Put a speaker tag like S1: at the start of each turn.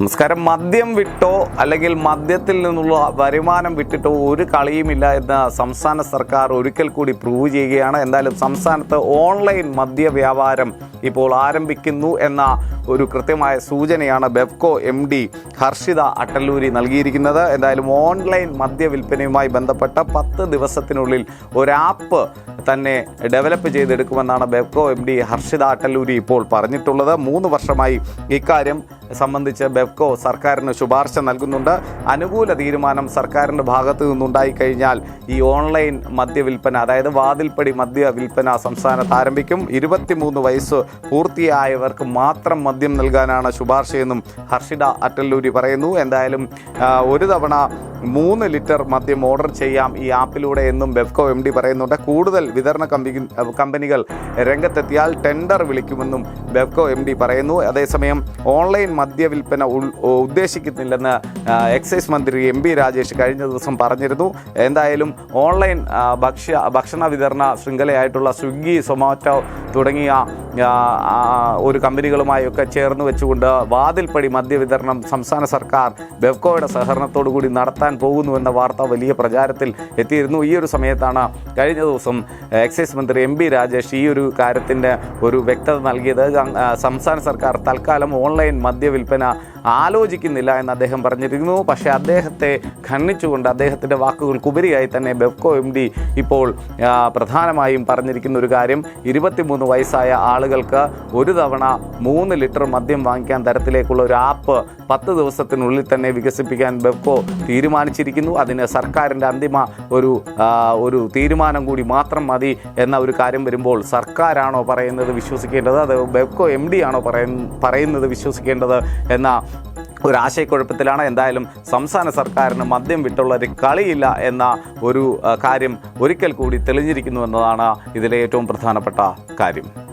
S1: നമസ്കാരം. മദ്യം വിട്ടോ അല്ലെങ്കിൽ മദ്യത്തിൽ നിന്നുള്ള വരുമാനം വിട്ടിട്ടോ ഒരു കളിയുമില്ല എന്ന് സംസ്ഥാന സർക്കാർ ഒരിക്കൽ കൂടി പ്രൂവ് ചെയ്യുകയാണ്. എന്തായാലും സംസ്ഥാനത്ത് ഓൺലൈൻ മദ്യ വ്യാപാരം ഇപ്പോൾ ആരംഭിക്കുന്നു എന്ന ഒരു കൃത്യമായ സൂചനയാണ് ബെവ്കോ എം ഡി ഹർഷിത അട്ടല്ലൂരി നൽകിയിരിക്കുന്നത്. എന്തായാലും ഓൺലൈൻ മദ്യ വിൽപ്പനയുമായി ബന്ധപ്പെട്ട പത്ത് ദിവസത്തിനുള്ളിൽ ഒരു ആപ്പ് തന്നെ ഡെവലപ്പ് ചെയ്തെടുക്കുമെന്നാണ് ബെവ്കോ എം ഡി ഹർഷിത അട്ടല്ലൂരി ഇപ്പോൾ പറഞ്ഞിട്ടുള്ളത്. മൂന്ന് വർഷമായി ഇക്കാര്യം സംബന്ധിച്ച് ബെവ്കോ സർക്കാരിന് ശുപാർശ നൽകുന്നുണ്ട്. അനുകൂല തീരുമാനം സർക്കാരിന്റെ ഭാഗത്തു നിന്നുണ്ടായി കഴിഞ്ഞാൽ ഈ ഓൺലൈൻ മദ്യവിൽപ്പന അതായത് വാതിൽപ്പടി മദ്യ വിൽപ്പന സംസ്ഥാനത്ത് ആരംഭിക്കും. ഇരുപത്തിമൂന്ന് വയസ്സ് പൂർത്തിയായവർക്ക് മാത്രം മദ്യം നൽകാനാണ് ശുപാർശയെന്നും ഹർഷിത അറ്റല്ലൂരി പറയുന്നു. എന്തായാലും ഒരു തവണ മൂന്ന് ലിറ്റർ മദ്യം ഓർഡർ ചെയ്യാം ഈ ആപ്പിലൂടെ എന്നും ബെഫ്കോ എം ഡി പറയുന്നുണ്ട്. കൂടുതൽ വിതരണ കമ്പനി കമ്പനികൾ രംഗത്തെത്തിയാൽ ടെൻഡർ വിളിക്കുമെന്നും ബെഫ്കോ എം ഡി പറയുന്നു. അതേസമയം ഓൺലൈൻ മദ്യ വിൽപ്പന ഉദ്ദേശിക്കുന്നില്ലെന്ന് എക്സൈസ് മന്ത്രി എം ബി രാജേഷ് കഴിഞ്ഞ ദിവസം പറഞ്ഞിരുന്നു. എന്തായാലും ഓൺലൈൻ ഭക്ഷ്യ ഭക്ഷണ വിതരണ ശൃംഖലയായിട്ടുള്ള സ്വിഗ്ഗി സൊമാറ്റോ തുടങ്ങിയ ഒരു കമ്പനികളുമായൊക്കെ ചേർന്ന് വെച്ചുകൊണ്ട് വാതിൽപ്പടി മദ്യവിതരണം സംസ്ഥാന സർക്കാർ ബെവ്കോയുടെ സഹകരണത്തോടുകൂടി നടത്താൻ പോകുന്നുവെന്ന വാർത്ത വലിയ പ്രചാരത്തിൽ എത്തിയിരുന്നു. ഈ ഒരു സമയത്താണ് കഴിഞ്ഞ ദിവസം എക്സൈസ് മന്ത്രി എം പി രാജേഷ് ഈ ഒരു കാര്യത്തിന്റെ ഒരു വ്യക്തത നൽകിയത്. സംസ്ഥാന സർക്കാർ തൽക്കാലം ഓൺലൈൻ മദ്യവിൽപ്പന ആലോചിക്കുന്നില്ല എന്ന് അദ്ദേഹം പറഞ്ഞിരുന്നു. പക്ഷേ അദ്ദേഹത്തെ ഖണ്ഡിച്ചുകൊണ്ട് അദ്ദേഹത്തിന്റെ വാക്കുകൾക്കുപരിയായി തന്നെ ബെവ്കോ എം ഡി ഇപ്പോൾ പ്രധാനമായും പറഞ്ഞിരിക്കുന്ന ഒരു കാര്യം. ഇരുപത്തിമൂന്ന് വയസ്സായ ആളുകൾക്ക് ഒരു തവണ മൂന്ന് ലിറ്റർ മദ്യം വാങ്ങിക്കാൻ തരത്തിലേക്കുള്ള ഒരു ആപ്പ് പത്ത് ദിവസത്തിനുള്ളിൽ തന്നെ വികസിപ്പിക്കാൻ ബെവ്കോ തീരുമാനിച്ചിരിക്കുന്നു. അതിന് സർക്കാരിന്റെ അന്തിമ ഒരു ഒരു തീരുമാനം കൂടി മാത്രം മതി എന്ന ഒരു കാര്യം വരുമ്പോൾ സർക്കാരാണോ പറയുന്നത് വിശ്വസിക്കേണ്ടത്? അത് ബെവ്കോ എം ഡി ആണോ പറയുന്നത് വിശ്വസിക്കേണ്ടത് എന്ന ഒരു ആശയക്കുഴപ്പത്തിലാണ്. എന്തായാലും സംസ്ഥാന സർക്കാരിന് മദ്യം വിട്ടുള്ള ഒരു കളിയില്ല എന്ന ഒരു കാര്യം ഒരിക്കൽ കൂടി തെളിഞ്ഞിരിക്കുന്നു എന്നതാണ് ഇതിലെ ഏറ്റവും പ്രധാനപ്പെട്ട കാര്യം.